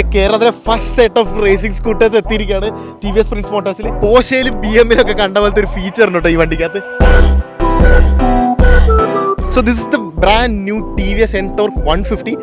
കേരളത്തിലെ first set of racing scooters എത്തിയിരിക്കുകയാണ് T V S Prince മോട്ടോഴ്സിൽ പോഷയിലും ബി എമ്മിലും ഒക്കെ കണ്ട പോലത്തെ ഒരു ഫീച്ചർ ഉണ്ട് കേട്ടോ ഈ വണ്ടിക്കകത്ത്. So this is the brand new T V S Ntorq one fifty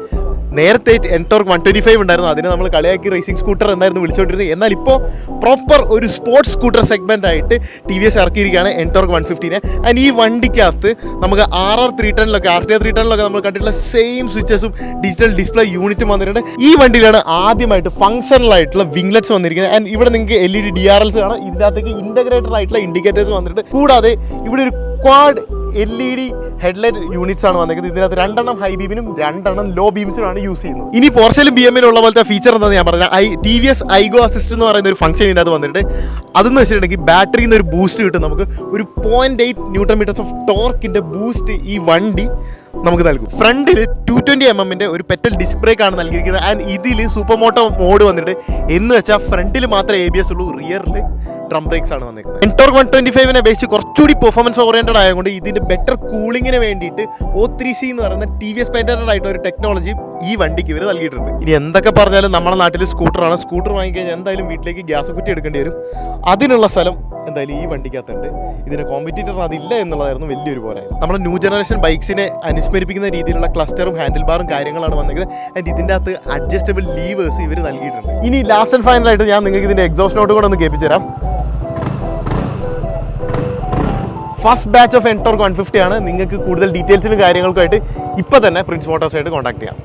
നേരത്തെ എൻടോർക്ക് വൺ ട്വന്റി ഫൈവ് ഉണ്ടായിരുന്നു. അതിനെ നമ്മൾ കളിയാക്കി റേസിംഗ് സ്കൂട്ടർ എന്നായിരുന്നു വിളിച്ചുകൊണ്ടിരുന്നത് എന്നാൽ ഇപ്പോൾ പ്രോപ്പർ ഒരു സ്പോർട്സ് സ്കൂട്ടർ സെഗ്മെന്റ് ആയിട്ട് ടി വി എസ് ഇറക്കിയിരിക്കുകയാണ് എൻടോർക്ക് വൺ ഫിഫ്റ്റീനെ ആൻഡ് ഈ വണ്ടിക്കകത്ത് നമുക്ക് ആർ ആർ ത്രീ ടെണിലൊക്കെ ആർ ടി ആർ ത്രീ ടെണിലൊക്കെ നമ്മൾ കണ്ടിട്ടുള്ള സെയിം സ്വിച്ചസും ഡിജിറ്റൽ ഡിസ്പ്ലേ യൂണിറ്റും വന്നിട്ടുണ്ട്. ഈ വണ്ടിയിലാണ് ആദ്യമായിട്ട് ഫങ്ഷണൽ ആയിട്ടുള്ള വിംഗ്ലെറ്റ്സ് വന്നിരിക്കുന്നത്. ആൻഡ് ഇവിടെ നിങ്ങൾക്ക് L E D D R Ls കാണാം. ഇതിനകത്തേക്ക് ഇന്റഗ്രേറ്റഡ് ആയിട്ടുള്ള ഇൻഡിക്കേറ്റേഴ്സ് വന്നിട്ടുണ്ട്. കൂടാതെ ഇവിടെ ഒരു quad L E D headlight units ആണ് വന്നിരിക്കുന്നത്. ഇതിനകത്ത് രണ്ടെണ്ണം ഹൈ ബീമിനും രണ്ടെണ്ണം ലോ ബീംസിനുമാണ് യൂസ് ചെയ്യുന്നത്. ഇനി പോർഷലും ബി എമ്മിലും ഉള്ള പോലത്തെ ഫീച്ചർ എന്താണെന്ന് ഞാൻ പറഞ്ഞാൽ I T V S iGo assist എന്ന് പറയുന്ന ഒരു ഫംഗ്ഷൻ ഇതിനകത്ത് വന്നിട്ട് അതെന്ന് വെച്ചിട്ടുണ്ടെങ്കിൽ ബാറ്ററിയിൽ നിന്ന് ഒരു ബൂസ്റ്റ് കിട്ടും നമുക്ക്. ഒരു point eight newton metres of ടോർക്കിന്റെ boost ഈ വണ്ടി നമുക്ക് നൽകും. ഫ്രണ്ടിൽ ടു ട്വന്റി എം എമ്മിന്റെ ഒരു പെറ്റൽ ഡിസ്ക് ബ്രേക്ക് ആണ് നൽകിയിരിക്കുന്നത്. ആൻഡ് ഇതിൽ സൂപ്പർ മോട്ടോ മോഡ് വന്നിട്ട് എന്ന് വെച്ചാൽ ഫ്രണ്ടിൽ മാത്രമേ എ ബി എസ് ഉള്ളൂ റിയറിൽ ഡ്രം ബ്രേക്സ് ആണ് വന്നിരിക്കുന്നത്. എൻടോർക്ക് വൺ ട്വന്റി ഫൈവിനെ അപേക്ഷിച്ച് കുറച്ചുകൂടി പെർഫോമൻസ് ഓറിയന്റഡ് ആയതുകൊണ്ട് ഇതിന്റെ ബെറ്റർ കൂളിങ്ങിന് വേണ്ടിയിട്ട് ഒ ത്രീ സി എന്ന് പറയുന്ന ടി വി എസ് പേറ്റഡ് ആയിട്ട് ഒരു ടെക്നോളജി ഈ വണ്ടിക്ക് ഇവർ നൽകിയിട്ടുണ്ട്. ഇനി എന്തൊക്കെ പറഞ്ഞാലും നമ്മുടെ നാട്ടിൽ സ്കൂട്ടറാണ് സ്കൂട്ടർ വാങ്ങിക്കഴിഞ്ഞാൽ എന്തായാലും വീട്ടിലേക്ക് ഗ്യാസ് കുറ്റി എടുക്കേണ്ടി വരും. അതിനുള്ള സ്ഥലം എന്തായാലും ഈ വണ്ടിക്കകത്തുണ്ട്. ഇതിന് കോമ്പറ്റീറ്റർ അതില്ല എന്നുള്ളതായിരുന്നു വലിയൊരു പോലെ നമ്മുടെ ന്യൂ ജനറേഷൻ ബൈക്സിനെ അനുസ്മരിപ്പിക്കുന്ന രീതിയിലുള്ള ക്ലസ്റ്ററും ഹാൻഡിൽ ബാറും കാര്യങ്ങളാണ് വന്നിരിക്കുന്നത്. ആൻഡ് ഇതിന്റെ അകത്ത് അഡ്ജസ്റ്റബിൾ ലീവേഴ്സ് ഇവർ നൽകിയിട്ടുണ്ട്. ഇനി ലാസ്റ്റ് ആൻഡ് ഫൈനലായിട്ട് ഞാൻ നിങ്ങൾക്ക് ഇതിന്റെ എക്സോസ്റ്റ് നോട്ട് കൂടെ ഒന്ന് കേൾപ്പിച്ചു തരാം. First batch of Ntorq one fifty ആണ്. നിങ്ങൾക്ക് കൂടുതൽ ഡീറ്റെയിൽസിനും കാര്യങ്ങൾക്കായിട്ട് ഇപ്പോൾ തന്നെ പ്രിൻസ് മോട്ടോഴ്സായിട്ട് കോൺടാക്ട് ചെയ്യാം.